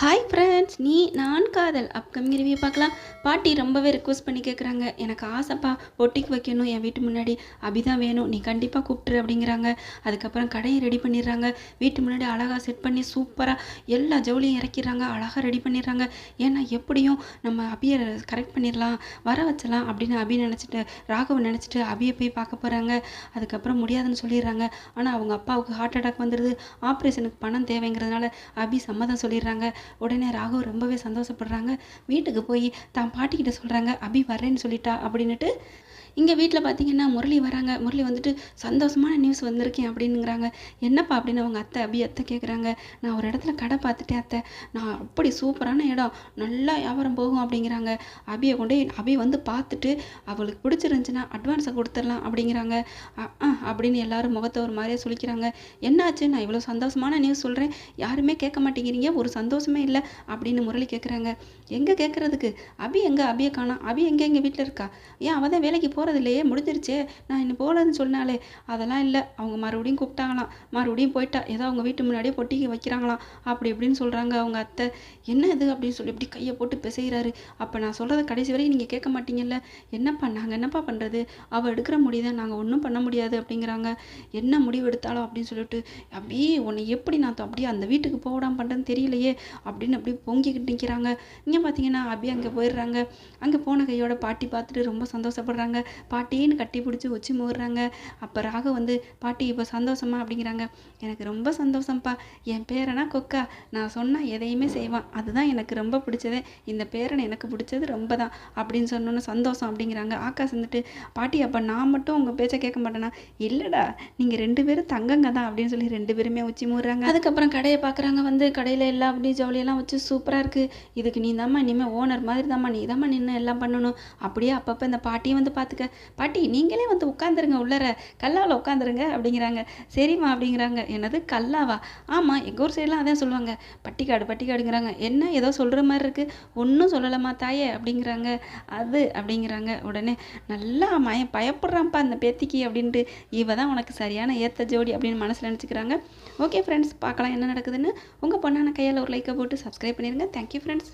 Hi friends நீ நான் காதல். அப்கமிங் ரிவ்யூ பார்க்கலாம். பாட்டி ரொம்பவே ரிக்வஸ்ட் பண்ணி கேட்குறாங்க எனக்கு ஆசைப்பா ஒட்டிக்கு வைக்கணும் என் வீட்டு முன்னாடி அபிதான் வேணும். நீ கண்டிப்பாக கூப்பிட்டுரு அப்படிங்கிறாங்க. அதுக்கப்புறம் கடையை ரெடி பண்ணிடுறாங்க. வீட்டு முன்னாடி அழகாக செட் பண்ணி சூப்பராக எல்லா ஜவுளியும் இறக்கிடுறாங்க. அழகாக ரெடி பண்ணிடுறாங்க. ஏன்னா எப்படியும் நம்ம அபியை கரெக்ட் பண்ணிடலாம் வர வச்சலாம் அப்படின்னு அபி நினச்சிட்டு ராகவன் நினச்சிட்டு அபியை போய் பார்க்க போகிறாங்க அதுக்கப்புறம் முடியாதுன்னு சொல்லிடுறாங்க. ஆனால் அவங்க அப்பாவுக்கு ஹார்ட் அட்டாக் வந்துடுது. ஆப்ரேஷனுக்கு பணம் தேவைங்கிறதுனால அபி சம்மதம் சொல்லிடுறாங்க. உடனே ராகவ் ரொம்பவே சந்தோஷப்படுறாங்க. வீட்டுக்கு போய் தான் பாட்டிக்கிட்ட சொல்கிறாங்க அபி வரேன்னு சொல்லிட்டா அப்படின்னுட்டு இங்கே வீட்டில் பார்த்தீங்கன்னா முரளி வராங்க. முரளி வந்துட்டு சந்தோஷமான நியூஸ் வந்திருக்கேன் அப்படின்னுங்கிறாங்க. என்னப்பா அப்படின்னு அவங்க அத்தை அபி அத்தை கேட்குறாங்க நான் ஒரு இடத்துல கடை பார்த்துட்டேன் அத்தை. நான் அப்படி சூப்பரான இடம். நல்லா வியாபாரம் போகும் அப்படிங்கிறாங்க. அபியை கொண்டு போய் அபி வந்து பார்த்துட்டு அவளுக்கு பிடிச்சிருந்துச்சுன்னா அட்வான்ஸை கொடுத்துடலாம் அப்படிங்கிறாங்க. அ, அப்படின்னு எல்லாரும் முகத்தை ஒரு மாதிரியே சொல்லிக்கிறாங்க என்னாச்சு? நான் இவ்வளோ சந்தோஷமான நியூஸ் சொல்கிறேன் யாருமே கேட்க மாட்டேங்கிறீங்க. ஒரு சந்தோஷமே இல்லை அப்படின்னு முரளி கேட்குறாங்க எங்கே கேட்குறதுக்கு அபி எங்கே? அபியை காணா அபி எங்கே? எங்கள் வீட்டில் இருக்கா? ஏன் அவள் தான் வேலைக்கு போகிற இல்லையே முடிஞ்சிருச்சே. நான் இன்னும் போகலன்னு சொன்னாலே அதெல்லாம் இல்லை. அவங்க மறுபடியும் கூப்பிட்டாங்களாம். மறுபடியும் போயிட்டா. ஏதோ அவங்க வீட்டு முன்னாடியே பொட்டிக்கு வைக்கிறாங்களாம். அப்படி இப்படின்னு சொல்கிறாங்க அவங்க அத்தை. என்ன இது அப்படின்னு சொல்லி இப்படி கையை போட்டு பிசைகிறாரு அப்போ நான் சொல்கிறத கடைசி வரையும் நீங்கள் கேட்க மாட்டீங்கல்ல. என்னப்பா நாங்கள் என்னப்பா பண்ணுறது அவள் எடுக்கிற முடியுதை நாங்கள் ஒன்றும் பண்ண முடியாது அப்படிங்கிறாங்க. என்ன முடிவு எடுத்தாலும் அப்படின்னு சொல்லிட்டு அப்படியே உன்னை எப்படி நான் அப்படியே அந்த வீட்டுக்கு போடாம பண்ணுறேன்னு தெரியலையே அப்படின்னு அப்படியே பொங்கிக்கிட்டு நிற்கிறாங்க இங்கே பார்த்தீங்கன்னா அப்படியே அங்கே போயிடுறாங்க. அங்கே போன கையோட பாட்டி பார்த்துட்டு ரொம்ப சந்தோஷப்படுறாங்க. பாட்டின்னு கட்டி பிடிச்சி உச்சி மூடுறாங்க. அப்போ ராக வந்து பாட்டி இப்போ சந்தோஷமா? அப்படிங்கிறாங்க. எனக்கு ரொம்ப சந்தோஷம்ப்பா என் பேரனா கொக்கா. நான் சொன்னால் எதையுமே செய்வான். அதுதான் எனக்கு ரொம்ப பிடிச்சதே. இந்த பேரனை எனக்கு பிடிச்சது ரொம்ப தான் அப்படின்னு சொன்னோன்னே சந்தோஷம் அப்படிங்கிறாங்க. ஆகாஷ் வந்துட்டு பாட்டி அப்போ நான் மட்டும் உங்கள் பேச்சை கேட்க மாட்டேனா? இல்லைடா. நீங்கள் ரெண்டு பேரும் தங்கங்க தான். அப்படின்னு சொல்லி ரெண்டு பேருமே உச்சி மூடுறாங்க. அதுக்கப்புறம் கடையை பார்க்குறாங்க வந்து கடையில் எல்லாம் அப்படி ஜவுளியெல்லாம் வச்சு சூப்பராக இருக்குது இதுக்கு நீ தாம்மா இனிமேல் ஓனர் மாதிரி தாம்மா. நீ தாம்மா நின்று எல்லாம் பண்ணணும். அப்படியே அப்பப்போ இந்த பாட்டியும் வந்து பார்த்து பார்த்துக்க. பாட்டி நீங்களே வந்து உட்காந்துருங்க உள்ளர. கல்லாவில் உட்காந்துருங்க அப்படிங்கிறாங்க. சரிம்மா அப்படிங்கிறாங்க. என்னது கல்லாவா? ஆமாம் எங்கள் ஊர் சைடெலாம் அதான் சொல்லுவாங்க. பட்டிக்காடு பட்டிக்காடுங்கிறாங்க. என்ன ஏதோ சொல்கிற மாதிரி இருக்குது ஒன்றும் சொல்லலாமா தாயே அப்படிங்கிறாங்க. அது அப்படிங்கிறாங்க. உடனே நல்லா மய பயப்படுறான்ப்பா அந்த பேத்திக்கு அப்படின்ட்டு. இவ தான் உனக்கு சரியான ஏத்த ஜோடி அப்படின்னு மனசில் நினச்சிக்கிறாங்க. ஓகே ஃப்ரெண்ட்ஸ் பார்க்கலாம் என்ன நடக்குதுன்னு. உங்கள் பொண்ணான கையால் ஒரு லைக்கை போட்டு சப்ஸ்கிரைப் பண்ணிடுங்க தேங்க்யூ ஃப்ரெண்ட்ஸ்